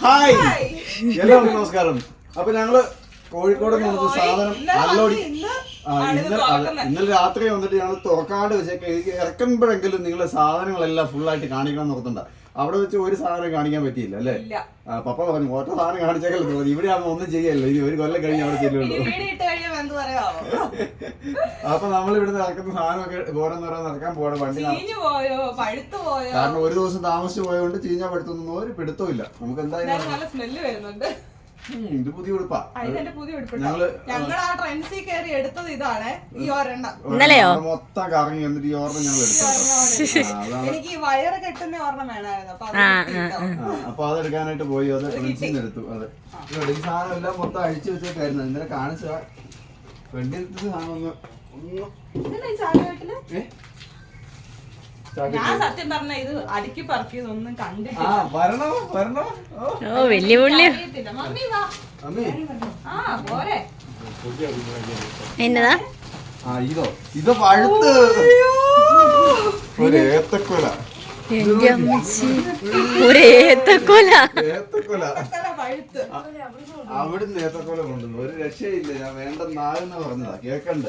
Hi. എല്ലാവർക്കും നമസ്കാരം. അപ്പൊ ഞങ്ങൾ കോഴിക്കോട് നിന്ന് സാധനം നല്ലോടി ഇന്നലെ രാത്രി വന്നിട്ട് ഞങ്ങൾ തുറക്കാണ്ട് വെച്ചേക്ക്. ഇറക്കുമ്പോഴെങ്കിലും നിങ്ങളെ സാധനങ്ങളെല്ലാം ഫുൾ ആയിട്ട് കാണിക്കണം എന്ന് ഓർത്തുണ്ട അവിടെ വെച്ച് ഒരു സാധനം കാണിക്കാൻ പറ്റിയില്ല അല്ലേ? പപ്പ പറഞ്ഞു ഒറ്റ സാധനം കാണിച്ചേക്കല്ലോ? ഇവിടെ ആകുമ്പോൾ ഒന്നും ചെയ്യല്ലോ? ഇനി ഒരു കൊല്ലം കഴിഞ്ഞ് അവിടെ ചെല്ലുള്ളൂ. എന്ത് പറയാമോ അപ്പൊ നമ്മൾ ഇവിടെ നടക്കുന്ന സാധനമൊക്കെ ഓരോ നടക്കാൻ പോകണം വണ്ടി ചീഞ്ഞു പോയോ? പഴുത്തു പോയോ? കാരണം ഒരു ദിവസം താമസിച്ചു പോയതുകൊണ്ട് ചീഞ്ഞ പഴുത്തൊന്നും ഒരു പിടുത്തവും ഇല്ല. നമുക്ക് എന്തായാലും നല്ല സ്മെല്ല് വരുന്നുണ്ട്. ഇത് പുതിയ ഉടുപ്പാ. പുതിയ ഉടുപ്പിട്ടോ ഞങ്ങൾ ഞങ്ങൾ ആ ട്രെൻസിൽ കയറി എടുത്തത് ഇതാണ്. ഈ ഒരെണ്ണം. ഇന്നലെയോ? മൊത്തം കറങ്ങി എന്നിട്ട് ഈ ഓർമ്മ ഞങ്ങൾ എടുത്തു എനിക്ക് വയറ് കെട്ടുന്ന ഓർമ്മ വേണമായിരുന്നു. അപ്പൊ അത് ആ, കിട്ടിയിട്ടോ. ആ, അപ്പൊ അത് എടുക്കാനായിട്ട് പോയി. അത് എടുത്തു. അതെ. ഈ സാധനം എല്ലാം മൊത്തം അഴിച്ചു വെച്ചേക്കായിരുന്നു. ഇന്നലെ കാണിച്ച വെണ്ടിലത്തെ സാധനം ഒന്ന് ഒന്ന് ഇതെന്താ ഈ ചാക്കുകെട്ടിൽ? ഏ? ചാക്കി ഞാൻ സത്യം പറഞ്ഞ ഇത് അടുക്കി പറക്കിയതൊന്നും ആ കണ്ടിട്ടില്ല. വരണോ വരണോ? ഓ. ഓ വലിയ പുള്ളി. അറിയത്തില്ല. മമ്മി വാ. അമ്മേ ആ പോരെ. എന്നതാ? ആ ഇതോ. ഇത് പഴുത്ത്. ഒരു ഏത്തക്കൊല. എന്റെ അമ്മച്ചി. ഒരു ഏത്തക്കൊല. ഏത്തക്കൊല. ഇത്ര പഴുത്ത് അവിടുന്ന് ഏത്തക്കോല കൊണ്ടുവന്നു. ഒരു രക്ഷയില്ല. ഞാൻ വേണ്ട നാലെന്ന് പറഞ്ഞതാ. കേക്കണ്ട്.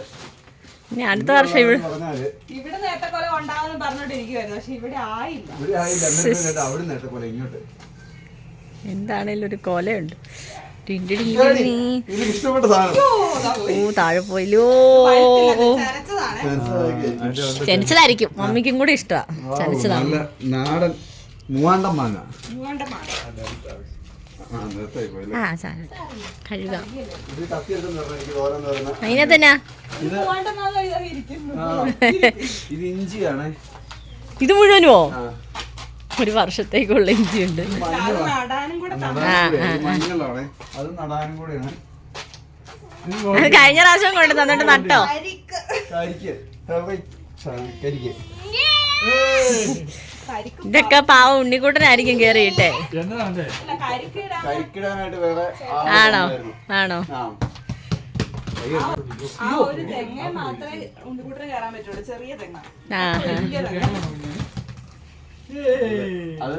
ഇനി അടുത്ത വർഷം ഇവിടെ പറഞ്ഞാൽ ഇവിടെ നേരത്തെ ഉണ്ടാവുമെന്ന് പറഞ്ഞോണ്ടിരിക്കുവായിരുന്നു. പക്ഷെ ഇവിടെ ആയില്ല. ഇവിടെ ആയില്ല. എന്നിട്ട് കേട്ടോ അവിടുന്ന് ഏത്തക്കൊല ഇങ്ങോട്ട്. എന്താണേലും ഒരു കൊലയുണ്ട്. ഇഷ്ടപ്പെട്ട സാധനം. ഓ, താഴെ പോയില്ലോ. ചനിച്ചതായിരിക്കും. മമ്മിക്കും കൂടി ഇഷ്ടമാ ചനിച്ചതാണ്. നല്ല നാടൻ മൂവാണ്ടം മാങ്ങ. മൂവാണ്ടമാണ് ആ സാധനം. കഴുകാം. ഇത് ഇത് മൂവാണ്ടമാങ്ങ ഇരിക്കുന്നു ഇത് ഇഞ്ചിയാണേ. ഇത് മുഴുവനുമോ ഒരു വർഷത്തേക്കുള്ള ഇഞ്ചി ഉണ്ട് കഴിഞ്ഞ പ്രാവശ്യം കൊണ്ട് തന്നിട്ട് നട്ടോ ഇതൊക്കെ പാവം ഉണ്ണിക്കൂട്ടനായിരിക്കും കേറിയിട്ടെ. ആണോ? ആണോ? ആ. ആ ഒരു തെങ്ങ മാത്രമേ ഉണ്ണിക്കുട്ടിന് കയറാൻ പറ്റുള്ളൂ. ചെറിയ തെങ്ങ. ആ അത്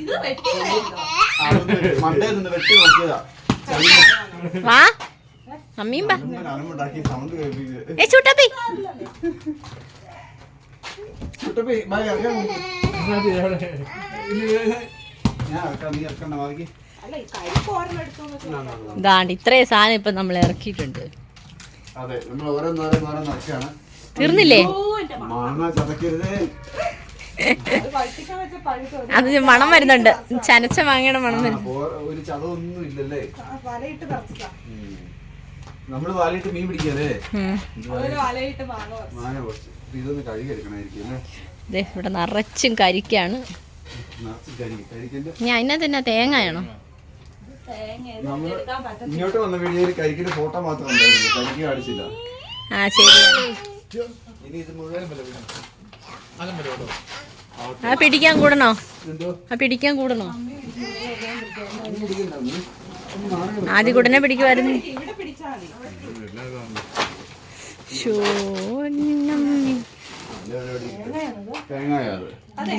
ഇത് വെട്ടിയതായിരുന്നോ? അവിടുന്ന് വെട്ടി നോക്കിയതാ. വാ. ഏ ചൂട്ടപ്പി. ചുട്ടപ്പി ബാ, ഇറക്കാൻ. ഞാൻ ഇറക്കാം നീ ഇറക്കണ്ട ബാക്കി ഇതാണ്ട് ഇത്രയും സാധനം ഇപ്പൊ നമ്മൾ ഇറക്കിയിട്ടുണ്ട്. അതെ നമ്മൾ ഓരോന്നോരോന്നോരോന്ന് ഇറക്കാണ് തീർന്നില്ലേ? മാങ്ങ ചതക്കരുതേ. അത് വെച്ച പഴുത്ത് അത് മണം വരുന്നുണ്ട്. ചനച്ച മാങ്ങയുടെ മണം വരുന്നു. പോ- ഒരു ചതവൊന്നും ഇല്ലല്ലേ? വലയിട്ട് നമ്മൾ വാലിട്ട് മീൻ പിടിക്കാതെ മാങ്ങ കുറച്ച്. ഇതൊന്ന് ദേ ഇവിടെ നിറച്ചും കരിക്കാണ്. ഞാൻ അതിനകത്ത് തന്നെ തേങ്ങയാണോ ഇങ്ങോട്ട് വന്ന വീഡിയോയിൽ കരിക്കിന്റെ ഫോട്ടോ മാത്രം കരിക്ക് കാണിച്ചില്ല. ആ ശരി ഇനി ഇത് മുഴുവൻ. ആ പിടിക്കാൻ കൂടണോ? ആ പിടിക്കാൻ കൂടണോ. ആദ്യ കൂടനെ പിടിക്കുമായിരുന്നു ഇവിടെ പിടിച്ചാ മതി ഷോ നല്ല പരിപാടി. തേങ്ങയാ അത്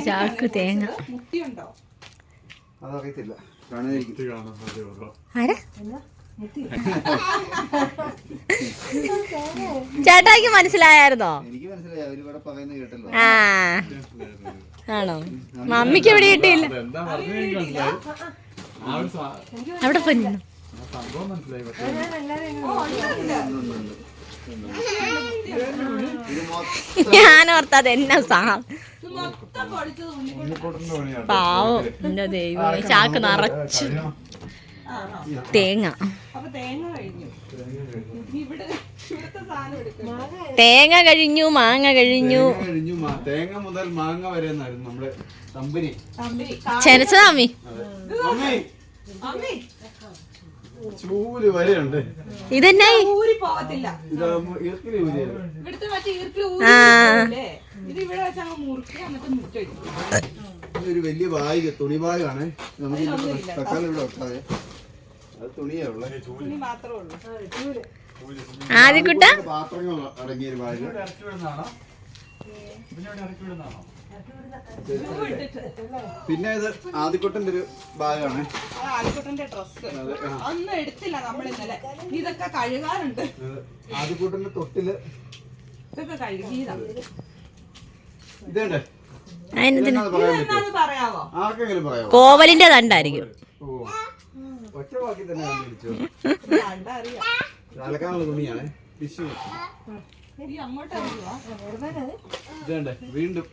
ചാക്ക് തേങ്ങ. അതറിയത്തില്ല. ചേട്ടായിക്ക് മനസ്സിലായായിരുന്നോ? എനിക്ക് മനസ്സിലായി. അവർ പറയുന്നത് കേട്ടല്ലോ. ആ. ആണോ? മമ്മിക്ക് ഇവിടെ കിട്ടിയില്ല. അവിടെ പോയി സംഭവം മനസ്സിലായി. ഞാൻ ഓർത്തത് എന്നാ സാ. പാവം. എന്റെ ദൈവം ചാക്ക് നിറച്ചു. തേങ്ങ. തേങ്ങ കഴിഞ്ഞു മാങ്ങ കഴിഞ്ഞു. തേങ്ങ മുതൽ മാങ്ങ വരെ നമ്മുടെ കമ്പനി തമ്പി ചെനച്ചതാ മമ്മി അമ്മേ അമ്മി. ചൂൽ വരെയുണ്ട്. ഇതെന്നായി ഊരി പോകത്തില്ല. ഇറക്കിലി ഊരിയത് ഇവിടുത്തെ മറ്റേ ഈർക്കിൽ ആ. ഊരി ഇത് ഇവിടെ വെച്ച് അങ്ങ് മുറുക്കി എന്നിട്ട് മുറ്റ ഒരു വലിയ ബാഗ് തുണി ബാഗാണ് നമുക്ക് ഇവിടെ വെക്കാതെ അത് തുണിയേ ഉള്ളേ. തുണി മാത്രമേ ഉള്ളൂ. ആദ്യക്കുട്ട? പാത്രങ്ങൾ അടങ്ങിയ ഒരു ബാഗ് പിന്നെ ഇത് ആദിക്കുട്ടന്റെ ഒരു ഭാഗമാണ്. ആദിക്കുട്ടന്റെ ഡ്രസ് ഒന്നും. എടുത്തില്ല നമ്മൾ ഇന്നലെ. ഇതൊക്കെ കഴുകാറുണ്ട് ആദിക്കുട്ടന്റെ തൊട്ടിൽ. ഇതൊക്കെ കഴുകിയതാ. ഇതേണ്ടേ? കോവലിന്റെ തണ്ടായിരിക്കും. ഓ ഒറ്റ വാക്കി തന്നെ അലക്കാനുള്ള തുണിയാണ്. ടിഷ്യൂ ഇതേണ്ടേ? വീണ്ടും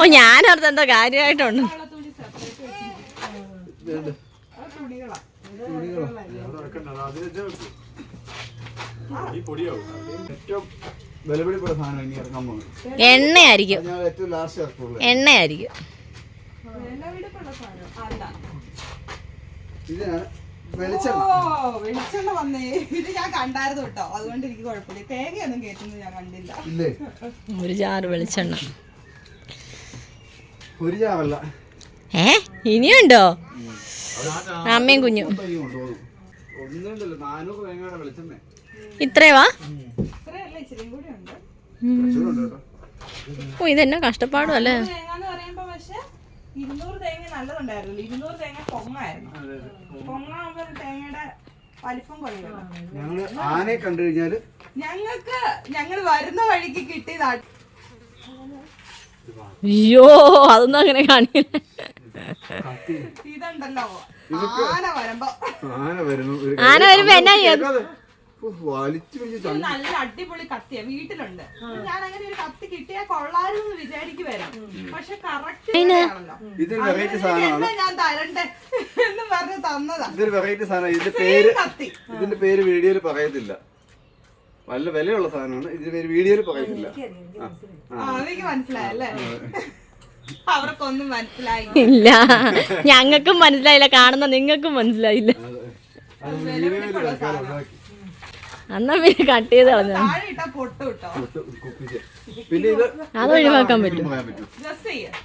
ഓ ഞാനോർത്ത് എന്തോ കാര്യമായിട്ടുണ്ട്. എണ്ണയായിരിക്കും. എണ്ണയായിരിക്കും. ഇതിനാണ് വെളിച്ചെണ്ണ. ഓ വെളിച്ചെണ്ണ വന്നേ. ഇത് ഞാൻ കണ്ടായിരുന്നു കേട്ടോ. അതുകൊണ്ട് എനിക്ക് കുഴപ്പമില്ല. തേങ്ങയൊന്നും കേട്ടുന്നത് ഞാൻ കണ്ടില്ല. ഇല്ലേ? ഒരു ജാറ് വെളിച്ചെണ്ണ. ഒരു ചാവല്ല ഏ? ഇനിയുണ്ടോ? അമ്മയും കുഞ്ഞു. ഒന്നുണ്ടല്ലോ നാനൂറ് തേങ്ങയുടെ വെളിച്ചെണ്ണ. ഇത്രയല്ല കൂടി ഉണ്ട്. ഓ ഇതെന്നെ കഷ്ടപ്പാടും അല്ലേ തേങ്ങ എന്ന് പറയുമ്പോ പക്ഷെ ഇരുന്നൂറ് തേങ്ങ നല്ലതുണ്ടായിരുന്നു ഇരുന്നൂറ് തേങ്ങ പൊങ്ങായിരുന്നു. പൊങ്ങാകുമ്പോ തേങ്ങയുടെ വലിപ്പം കുറയുന്നു ഞങ്ങൾ ആനയെ കണ്ടു കഴിഞ്ഞാൽ ഞങ്ങൾക്ക് ഞങ്ങൾ വരുന്ന വഴിക്ക് കിട്ടിയതാ. അയ്യോ അതൊന്നും അങ്ങനെ കാണില്ല. ഇതുണ്ടല്ലോ. ആന വരുമ്പോ. ആന വരുന്നു ആന വരുമ്പോ എന്നാ വലിച്ചു നല്ല അടിപൊളി കത്തിയാ വീട്ടിലുണ്ട്. ഞാൻ അങ്ങനെ ഒരു കത്തി എന്ന് വിചാരിച്ചു വരാം പക്ഷെ കറക്റ്റ് ഞാൻ തരണ്ടേ എന്ന് പറഞ്ഞ് തന്നതാ. ഇതൊരു വെറൈറ്റി സാധനം. ഇതിന്റെ പേര് കത്തി. ഇതിന്റെ പേര് വീഡിയോയിൽ പറയത്തില്ല. നല്ല വിലയുള്ള സാധനമാണ്. ഇതിന്റെ പേര് വീഡിയോയിൽ പറയത്തില്ല. എനിക്ക് മനസ്സിലായല്ലേ. അവർക്കൊന്നും മനസ്സിലായില്ല ഞങ്ങൾക്കും മനസ്സിലായില്ല. കാണുന്ന നിങ്ങൾക്കും മനസ്സിലായില്ല. എന്നാ പിന്നെ കട്ട്. ചെയ്ത് കളഞ്ഞു അത് ഒഴിവാക്കാൻ പറ്റും.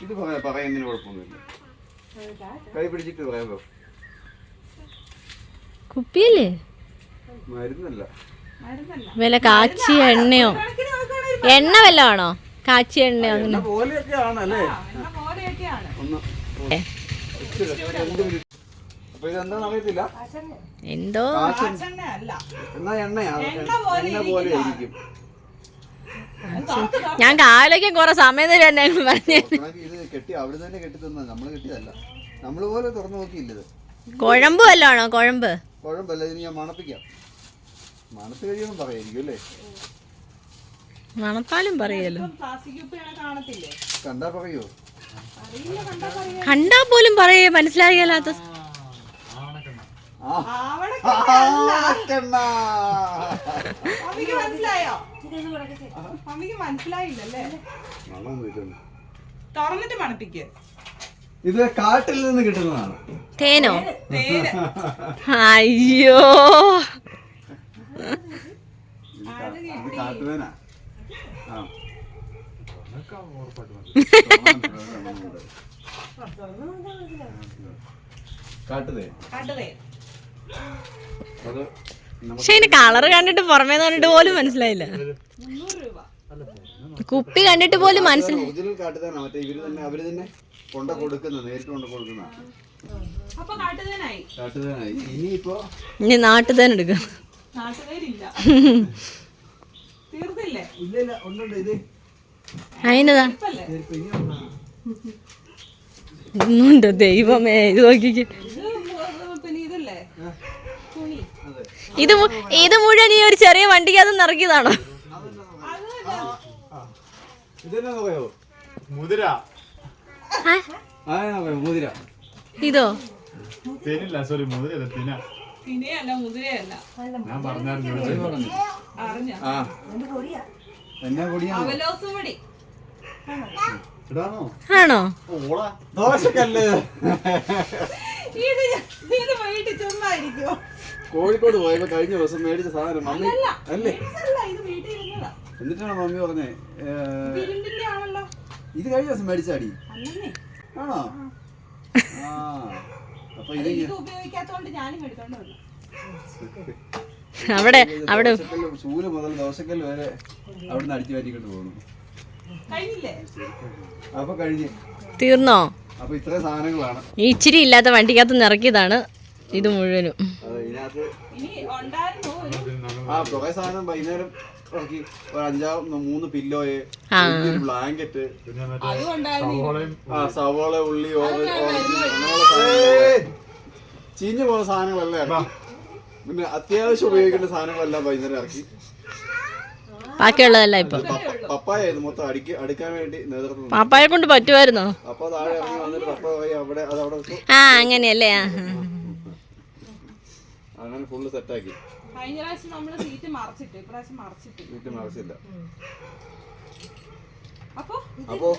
ഇത് പറയുന്നതിന് കുഴപ്പമൊന്നുമില്ല. കൈ പിടിച്ചിട്ട് പറയാമോ? കുപ്പിയല്ലേ? മരുന്നല്ല. മരുന്നല്ല. വില കാച്ചി എണ്ണയോ? എണ്ണ വല്ല ആണോ? കാച്ചി എണ്ണയോ അങ്ങനെ? എന്തോ. ഞാൻ കാലയ്ക്ക് കുറെ സമയം തരും എന്നെ പറഞ്ഞു. ഉണക്കി ഇത് കെട്ടി അവിടെ തന്നെ കെട്ടി തന്നത്. നമ്മൾ കെട്ടിയതല്ല. നമ്മൾ പോലെ തുറന്നു നോക്കിയില്ല ഇത്. കുഴമ്പ് വല്ലോണോ കുഴമ്പ്. കുഴമ്പല്ല ഇതിന് ഞാൻ മണപ്പിക്കാം. മണത്ത് കഴിയുമെന്ന് പറയായിരിക്കും അല്ലേ? മണത്താലും പറയല്ലോ. കണ്ടാ പറയോ? അറിയില്ല കണ്ടാ പോലും പറയേ മനസ്സിലാകലാത്ത ആക്കെണ്ണ. മമ്മിക്ക് മനസ്സിലായോ? മമ്മിക്ക് മനസ്സിലായില്ലല്ലേ. തുറന്നിട്ട് മണപ്പിക്ക്. ഇത് കാട്ടിൽ നിന്ന് കിട്ടുന്നതാണ്. തേനോ? അയ്യോ. ഇത് കാ- ഇത് കാട്ടുതേനാ ആ കാട്ടുതേ കണ്ടതേ അത് പക്ഷെ അതിന്റെ കളറ് കണ്ടിട്ട് പുറമേ കണ്ടിട്ട് പോലും മനസ്സിലായില്ല. കുപ്പി കണ്ടിട്ട് പോലും മനസ്സിലായി നാട്ടുതേൻ കൊണ്ട കൊടുക്കുന്ന നേരിട്ട് കൊണ്ട കൊടുക്കുന്ന. കാട്ടുതേനായി. ഇനിയിപ്പോ ഇനി എടുക്കാം. അതിനതാ ഇന്നുണ്ടോ ദൈവമേ ഇത് നോക്കിക്ക് ഇത് മു- പിന്നെ ഇതല്ലേ തുണി അതെ ഇത് ഇത് മുഴുവൻ ഈ ഒരു ചെറിയ വണ്ടിക്കകത്ത് നിറക്കിയതാണോ? ഇതോ? തേനില്ല സോറി മുതിരല്ല തിന. പിന്നെയല്ല ഞാൻ പറഞ്ഞു ആണോ? ദോശക്കല്ലേ. ഇത് വൈകിട്ട് ചുമ്മായിരിക്കുമോ കോഴിക്കോട് പോയപ്പോ കഴിഞ്ഞ ദിവസം മേടിച്ച സാധനം മമ്മി അല്ല. എന്നിട്ടാണ് മമ്മി പറഞ്ഞേ? ഇത് കഴിഞ്ഞ ദിവസം മേടിച്ചാടി. ആണോ? ആ. അപ്പൊ ഇത് അവിടെ അവിടെ ചൂൽ മുതൽ ദോശക്കല്ല് വരെ അവിടെ നിന്ന് അടിച്ചു മാറ്റിക്കൊണ്ട് പോകുന്നു കഴിഞ്ഞില്ലേ? അപ്പൊ കഴിഞ്ഞ്. തീർന്നോ? അപ്പൊ ഇത്രയും സാധനങ്ങളാണ്. ഈ ഇച്ചിരി ഇല്ലാത്ത വണ്ടിക്കകത്ത് നിറക്കിയതാണ് ഇത് മുഴുവനും. അത് ഇതിനകത്ത് ഇനി ഉണ്ടായിരുന്നു ആ കുറെ സാധനം വൈകുന്നേരം ഇറക്കി. ഒരു അഞ്ചാ മൂന്ന് പില്ലോയെ ബ്ലാങ്കറ്റ് ആ സവോള ഉള്ളി ഓറഞ്ച് അങ്ങനെയുള്ള ചീഞ്ഞു പോകുന്ന സാധനങ്ങളെല്ലാം ഇറക്കി. പിന്നെ അത്യാവശ്യം ഉപയോഗിക്കേണ്ട സാധനങ്ങളെല്ലാം വൈകുന്നേരം ഇറക്കി. ബാക്കിയുള്ളതല്ല ഇപ്പൊ. പപ്പ- പപ്പായ ഇത് മൊത്തം അടിക്ക് അടുക്കാൻ വേണ്ടി നേതൃത്വം. പാപ്പായെ കൊണ്ട് പറ്റുമായിരുന്നോ? അപ്പൊ താഴെ ഇറങ്ങി വന്നിട്ട് പപ്പ അവിടെ അത് അവിടെ വെച്ചു. ആ അങ്ങനെയല്ലേ? ആ ആ. അങ്ങനെ ഫുള്ള് സെറ്റാക്കി കഴിഞ്ഞ പ്രാവശ്യം നമ്മൾ സീറ്റ് മറച്ചിട്ട് ഇപ്രാവശ്യം മറച്ചിട്ട്. സീറ്റ് മറിച്ചില്ല. അപ്പോ അപ്പോ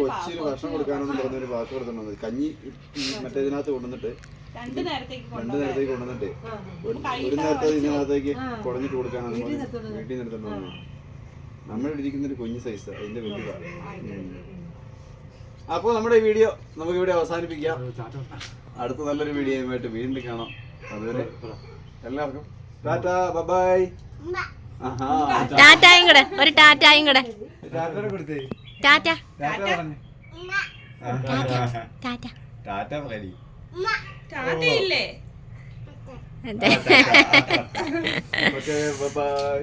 കൊച്ചിന് ഭക്ഷണം കൊടുക്കാനൊന്നും പറഞ്ഞൊരു വാക്ക് കൊടുത്തിട്ടുണ്ട് കഞ്ഞി മറ്റേതിനകത്ത് കൊണ്ടുവന്നിട്ട് രണ്ടു നേരത്തേക്ക് രണ്ട് നേരത്തേക്ക് കൊണ്ടുവന്നിട്ട് ഒരു ഒരു നേരത്തെ ഇതിനകത്തേക്ക് കുടഞ്ഞിട്ട് കൊടുക്കാനാണ് വീട്ടിൽ നിർത്തുന്നു നമ്മുടെ ഇരിക്കുന്ന ഒരു കുഞ്ഞു സൈസ് അതിന്റെ വലുതാണ് അപ്പോൾ നമ്മുടെ ഈ വീഡിയോ നമുക്ക് ഇവിടെ അവസാനിപ്പിക്കാം. അടുത്ത നല്ലൊരു വീഡിയോയുമായിട്ട് വീണ്ടും കാണാം. അതുവരെ എല്ലാവർക്കും ടാറ്റ ബൈ ടാറ്റായും കൂടെ ഒരു ടാറ്റായും കൂടെ. ടാറ്റ. ടാറ്റ ടാറ്റ. ടാറ്റ. അതെ. Okay bye